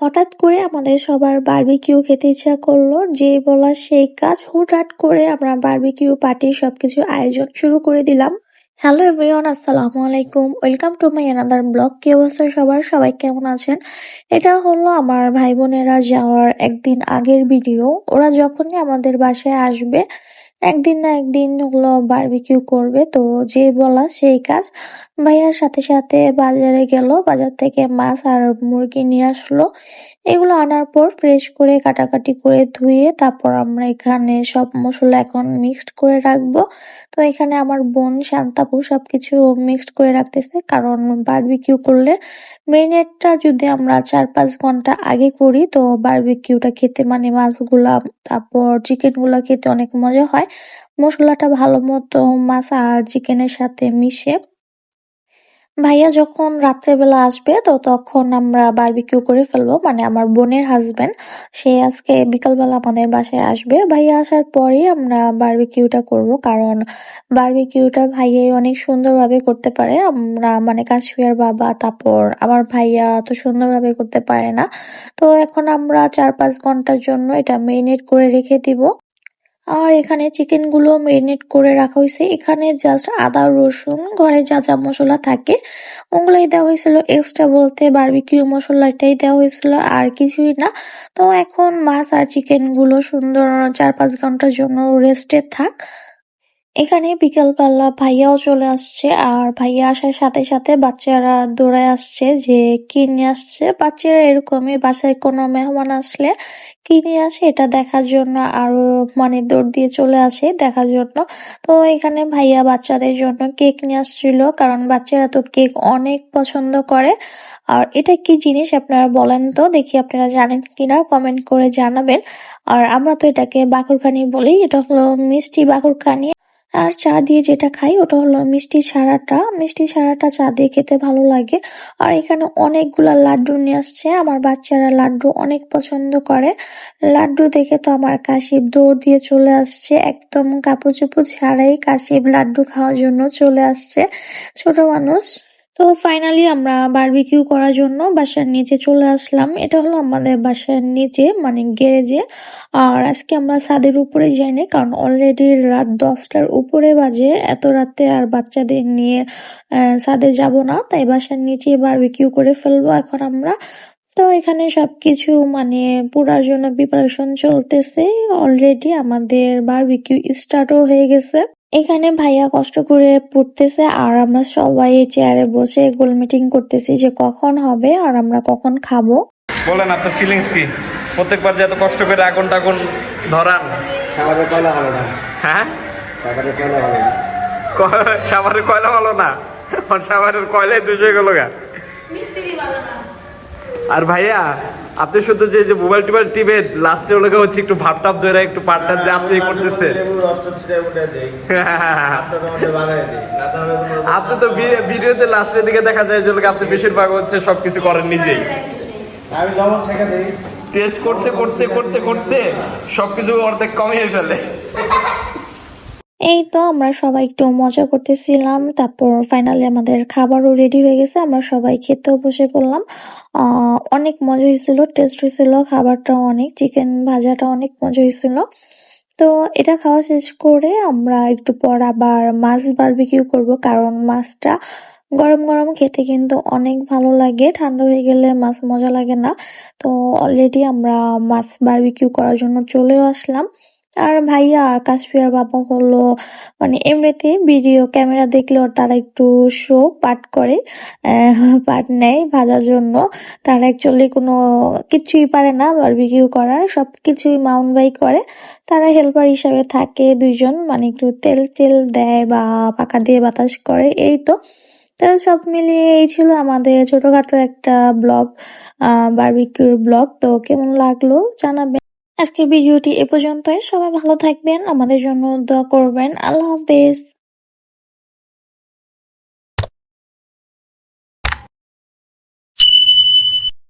হঠাৎ করে আমাদের সবার বারবিকিউ খেতে ইচ্ছা করল যে বলা সেই কাজ হুটহাট করে আমরা বারবিকিউ পার্টির সবকিছু আয়োজন শুরু করে দিলাম। হ্যালো এভরিওয়ান আসসালামু আলাইকুম। Welcome to my another blog কি অবস্থা সবার? সবাই কেমন আছেন? এটা হলো আমার ভাই বোনেরা যাওয়ার একদিন আগের ভিডিও ওরা যখনই আমাদের বাসায় আসবে একদিন না একদিন হলো বারবিকিউ করবে। তো যে বলা সেই কাজ। ভাইয়ার সাথে সাথে বাজারে গেল। বাজার থেকে মাছ আর মুরগি নিয়ে আসলো। এগুলো আনার পর ফ্রেশ করে কাটাকাটি করে ধুয়ে তারপর আমরা এখানে সব মশলা এখন মিক্সড করে রাখব। তো এখানে আমার বোন, শান্তাপু সবকিছু মিক্সড করে রাখতেছে। কারণ বারবিকিউ করলে মেরিনেটটা যদি আমরা চার পাঁচ ঘণ্টা আগে করি, তো বারবিকিউটা খেতে মানে মাছগুলা, তারপর চিকেনগুলা খেতে অনেক মজা হয়। মশলাটা ভালো মতো মাছ আর চিকেনের সাথে মিশে। ভাইয়া যখন রাত্রেবেলা আসবে, তো তখন আমরা বারবিকিউ করে ফেলব। মানে আমার বোনের হাজবেন্ড সে আজকে বিকালবেলা আমাদের বাসায় আসবে। ভাইয়া আসার পরেই আমরা বারবিকিউটা করব। কারণ বারবিকিউটা ভাইয়াই অনেক সুন্দরভাবে করতে পারে। আমরা মানে কাশ্মীর বাবা, তারপর আমার ভাইয়া তো সুন্দরভাবে করতে পারে না। তো এখন আমরা চার পাঁচ ঘণ্টার জন্য এটা মেরিনেট করে রেখে দিব। আর এখানে চিকেনগুলো মেরিনেট করে রাখা হয়েছে। এখানে জাস্ট আদা, রসুন, ঘরে যা যা মশলা থাকে, ওগুলোই দেওয়া হয়েছিল। এক্সট্রা বলতে বারবিকিউ মশলাটাই দেওয়া হয়েছিল, আর কিছুই না। তো এখন মাছ আর চিকেনগুলো সুন্দর চার পাঁচ ঘণ্টার জন্য রেস্টে থাক। এখানে বিকালবেলা ভাইয়াও চলে আসছে আর ভাইয়া আসার সাথে সাথে বাচ্চারা দৌড়ায় আসছে যে কি নিয়ে আসছে? বাচ্চারা এরকমই বাসায় কোনো মেহমান আসলে কি নিয়ে আসে এটা দেখার জন্য আরও মানে দৌড় দিয়ে চলে আসে দেখার জন্য। তো এখানে ভাইয়া বাচ্চাদের জন্য কেক নিয়ে আসছিল কারণ বাচ্চারা তো কেক অনেক পছন্দ করে। আর এটা কি জিনিস আপনারা বলেন তো? দেখি আপনারা জানেন কিনা? কমেন্ট করে জানাবেন। আর আমরা তো এটাকে বাকুরখানি বলি, এটা হলো মিষ্টি বাকুরখানি আর চা দিয়ে যেটা খাই, ওটা হলো মিষ্টি ছাড়াটা। মিষ্টি ছাড়াটা চা দিয়ে খেতে ভালো লাগে। আর এখানে অনেকগুলা লাড্ডু নিয়ে আসছে। আমার বাচ্চারা লাড্ডু অনেক পছন্দ করে। লাড্ডু দেখে তো আমার কাশিব দৌড় দিয়ে চলে আসছে। একদম কাপড় চুপু ছাড়াই কাশিব লাড্ডু খাওয়ার জন্য চলে আসছে। ছোট মানুষ। তো ফাইনালি আমরা বারবিকিউ করার জন্য বাসার নিচে চলে আসলাম। এটা হলো আমাদের বাসার নিচে মানে গ্যারেজে আর আজকে আমরা ছাদের উপরে যাইনি কারণ অলরেডি রাত দশটার উপরে বাজে। এত রাতে আর বাচ্চাদের নিয়ে ছাদে যাব না, তাই বাসার নিচে বারবিকিউ করে ফেলব এখন আমরা। তো এখানে সবকিছু মানে পুরার জন্য প্রিপারেশন চলতেছে। অলরেডি আমাদের বারবিকিউ স্টার্টও হয়ে গেছে। এখানে ভাইয়া কষ্ট করে পড়তেছে আর আমরা সবাই চেয়ারে বসে গোল মিটিং করতেছি যে কখন হবে আর আমরা কখন খাব। বলেন আপনার ফিলিংস কি? প্রত্যেকবার যে এত কষ্ট করে আগুন টাগুন ধরান। খাবারের কয়লা ভালো না। হ্যাঁ? খাবারের কয়লা ভালো না। সাবারের কয়লা ভালো না? আর সাবারের কয়লাই দুশো গেল গা। আর ভাইয়া আপনি শুধু যে যে মোবাইল টোবাইল টিপে লাস্টে ওগুলো হচ্ছে একটু ভাব টাপ ধরে একটু পাটটা যে আপনি করতেছেন। লেবুর রস টস দিয়ে উঠে আপনার আমাদের বানাই দিই না তাহলে কোনো- আপনি তো ভিডিওতে লাস্টের দিকে দেখা যায় যে আপনি বেশিরভাগ হচ্ছে সবকিছু করেন নিজেই। আমি লবণ থেকে দিই। টেস্ট করতে করতে করতে করতে সবকিছু অর্ধেক কমিয়ে ফেলে। এই তো আমরা সবাই একটু মজা করতেছিলাম, তারপর ফাইনালি আমাদের খাবারও রেডি হয়ে গেছে, আমরা সবাই খেতেও বসে পড়লাম। অনেক মজা হয়েছিল টেস্ট হয়েছিল খাবারটা অনেক চিকেন ভাজাটা অনেক মজা হয়েছিল। তো এটা খাওয়া শেষ করে আমরা একটু পর আবার মাছ বারবিকিউ করব, কারণ মাছটা গরম গরম খেতে কিন্তু অনেক ভালো লাগে, ঠান্ডা হয়ে গেলে মাছ মজা লাগে না। তো অলরেডি আমরা মাছ বারবিকিউ করার জন্য চলেও আসলাম। আর ভাইয়া আর কাশ্মীর বাবা হলো মানে এমনিতে ভিডিও ক্যামেরা দেখলে ওর তারা একটু শো পাঠ করে পাঠ নেয় ভাজার জন্য। তারা অ্যাকচুয়ালি কোনো কিছুই পারে না বারবিকিউ করার সব কিছুই মাউন্ট বাই করে। তারা হেল্পার হিসাবে থাকে দুইজন মানে একটু তেল টেল দেয় বা পাকা দিয়ে বাতাস করে, এই তো। তো সব মিলিয়ে এই ছিল আমাদের ছোটখাটো একটা ব্লগ আহ বারবিকিউর ব্লগ তো কেমন লাগল জানাবেন? আজকের ভিডিওটি এ পর্যন্তই। সবাই ভালো থাকবেন। আমাদের জন্য দোয়া করবেন। আল্লাহ হাফেজ।